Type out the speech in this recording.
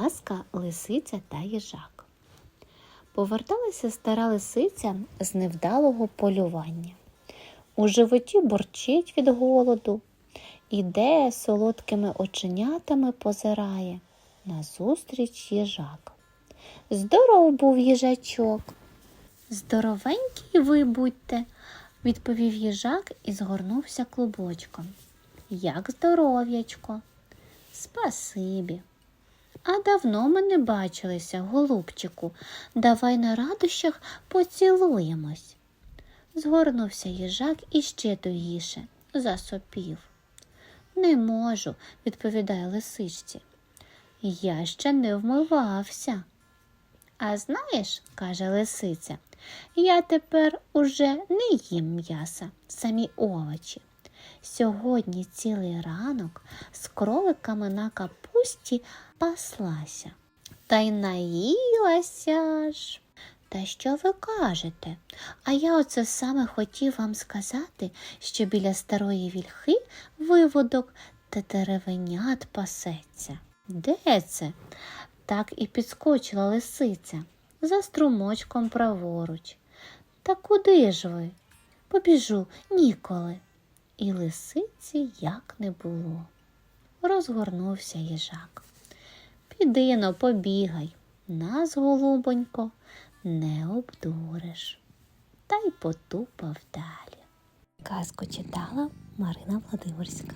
Казка Лисиця та їжак. Поверталася стара лисиця з невдалого полювання. У животі борчить від голоду, іде солодкими оченятами позирає. Назустріч їжак. Здоров був їжачок. Здоровенький ви будьте, відповів їжак і згорнувся клубочком. Як здоров'ячко. Спасибі. А давно ми не бачилися, голубчику. Давай на радощах поцілуємось. Згорнувся їжак іще тугіше, засопів. Не можу, відповідає лисичці. Я ще не вмивався. А знаєш, каже лисиця, я тепер уже не їм м'яса, самі овочі. Сьогодні цілий ранок з кроликами на капусті паслася. Та й наїлася ж. Та що ви кажете? А я оце саме хотів вам сказати, що біля старої вільхи виводок та деревенят пасеться. Де це? Так і підскочила лисиця за струмочком праворуч. Та куди ж ви? Побіжу ніколи. І лисиці як не було. Розгорнувся їжак. Піди но, побігай, нас, голубонько, не обдуриш. Та й потупав далі. Казку читала Марина Владимирська.